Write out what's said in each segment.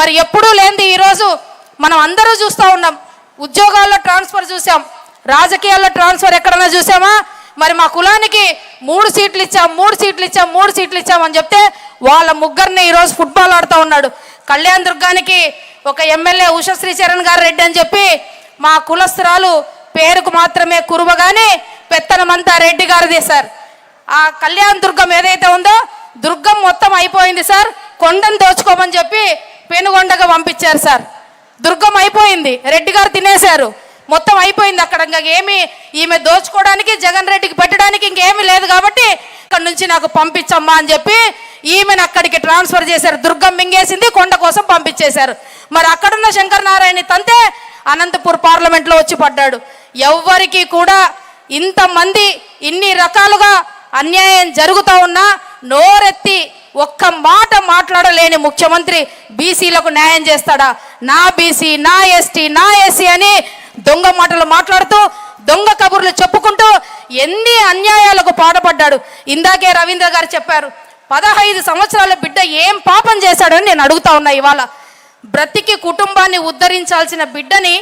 మరి ఎప్పుడూ లేనిది ఈరోజు మనం అందరూ చూస్తూ ఉన్నాం. ఉద్యోగాల్లో ట్రాన్స్ఫర్ చూసాం. రాజకీయాల్లో ట్రాన్స్ఫర్ ఎక్కడన్నా చూసామా? మరి మా కులానికి మూడు సీట్లు ఇచ్చాం మూడు సీట్లు ఇచ్చాం మూడు సీట్లు ఇచ్చాం అని చెప్తే వాళ్ళ ముగ్గురిని ఈరోజు ఫుట్బాల్ ఆడుతూ ఉన్నాడు. కళ్యాణ్ దుర్గానికి ఒక ఎమ్మెల్యే ఉషశ్రీ చరణ్ గారు రెడ్డి అని చెప్పి మా కులస్తురాలు పేరుకు మాత్రమే కురువగానే పెత్తనమంతా రెడ్డి గారిదే సార్. ఆ కళ్యాణ్ దుర్గం ఏదైతే ఉందో దుర్గం మొత్తం అయిపోయింది సార్. కొండను దోచుకోమని చెప్పి పెనుగొండగా పంపించారు సార్. దుర్గం అయిపోయింది. రెడ్డి గారు తినేశారు. మొత్తం అయిపోయింది అక్కడ. ఇంకా ఏమి ఈమె దోచుకోవడానికి జగన్ రెడ్డికి పెట్టడానికి ఇంకేమీ లేదు కాబట్టి అక్కడ నుంచి నాకు పంపించమ్మా అని చెప్పి ఈమెను అక్కడికి ట్రాన్స్ఫర్ చేశారు. దుర్గం మింగేసింది కొండ కోసం పంపించేశారు. మరి అక్కడున్న శంకర్ నారాయణ తంతే అనంతపూర్ పార్లమెంట్లో వచ్చి పడ్డాడు. ఎవ్వరికి కూడా ఇంతమంది ఇన్ని రకాలుగా అన్యాయం జరుగుతూ ఉన్నా నోరెత్తి ఒక్క మాట మాట్లాడలేని ముఖ్యమంత్రి బీసీలకు న్యాయం చేస్తాడా? నా బీసీ నా ఎస్టీ నా ఎస్సీ అని దొంగ మాటలు మాట్లాడుతూ దొంగ కబుర్లు చెప్పుకుంటూ ఎన్ని అన్యాయాలకు పాటపడ్డాడు? ఇందాకే రవీంద్ర గారు చెప్పారు పదహైదు సంవత్సరాల బిడ్డ ఏం పాపం చేశాడని నేను అడుగుతా ఉన్నా ఇవాళ. బ్రతికి కుటుంబాన్ని ఉద్ధరించాల్సిన బిడ్డని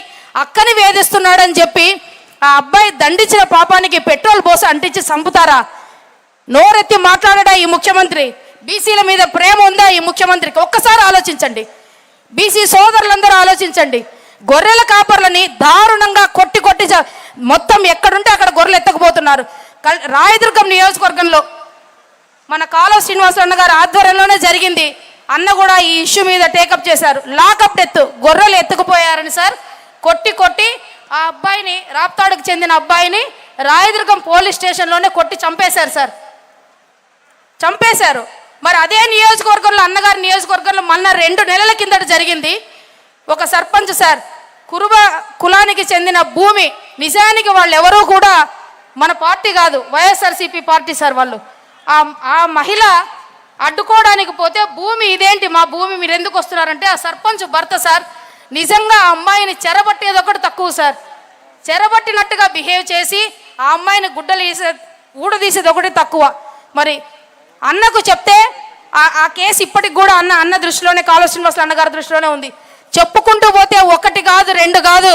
అక్కని వేధిస్తున్నాడని చెప్పి ఆ అబ్బాయి దండించిన పాపానికి పెట్రోల్ పోసి అంటించి చంపుతారా? నోరెత్తి మాట్లాడడా ఈ ముఖ్యమంత్రి? బీసీల మీద ప్రేమ ఉందా ఈ ముఖ్యమంత్రికి? ఒక్కసారి ఆలోచించండి. బీసీ సోదరులందరూ ఆలోచించండి. గొర్రెల కాపర్లని దారుణంగా కొట్టి కొట్టి మొత్తం ఎక్కడుంటే అక్కడ గొర్రెలు ఎత్తకపోతున్నారు. రాయదుర్గం నియోజకవర్గంలో మన కాలువ శ్రీనివాసరావు అన్న గారి ఆధ్వర్యంలోనే జరిగింది. అన్న కూడా ఈ ఇష్యూ మీద టేకప్ చేశారు. లాకప్ డెత్ గొర్రెలు ఎత్తుకుపోయారని సార్. కొట్టి కొట్టి ఆ అబ్బాయిని రాప్తాడుకు చెందిన అబ్బాయిని రాయదుర్గం పోలీస్ స్టేషన్లోనే కొట్టి చంపేశారు సార్. చంపేశారు. మరి అదే నియోజకవర్గంలో అన్నగారి నియోజకవర్గంలో మొన్న రెండు నెలల కిందట జరిగింది. ఒక సర్పంచ్ సార్ కురుబ కులానికి చెందిన భూమి నిజానికి వాళ్ళు ఎవరూ కూడా మన పార్టీ కాదు వైఎస్ఆర్సీపీ పార్టీ సార్ వాళ్ళు. ఆ ఆ మహిళ అడ్డుకోవడానికి పోతే భూమి ఇదేంటి మా భూమి మీరు ఎందుకు వస్తున్నారంటే ఆ సర్పంచ్ భర్త సార్ నిజంగా ఆ అమ్మాయిని చెరబట్టేది ఒకటి తక్కువ సార్. చెరబట్టినట్టుగా బిహేవ్ చేసి ఆ అమ్మాయిని గుడ్డలు వేసే ఊడదీసేది ఒకటి తక్కువ. మరి అన్నకు చెప్తే ఆ కేసు ఇప్పటికి కూడా అన్న అన్న దృష్టిలోనే కాళ శ్రీనివాసులు అన్నగారి దృష్టిలోనే ఉంది. చెప్పుకుంటూ పోతే ఒకటి కాదు రెండు కాదు.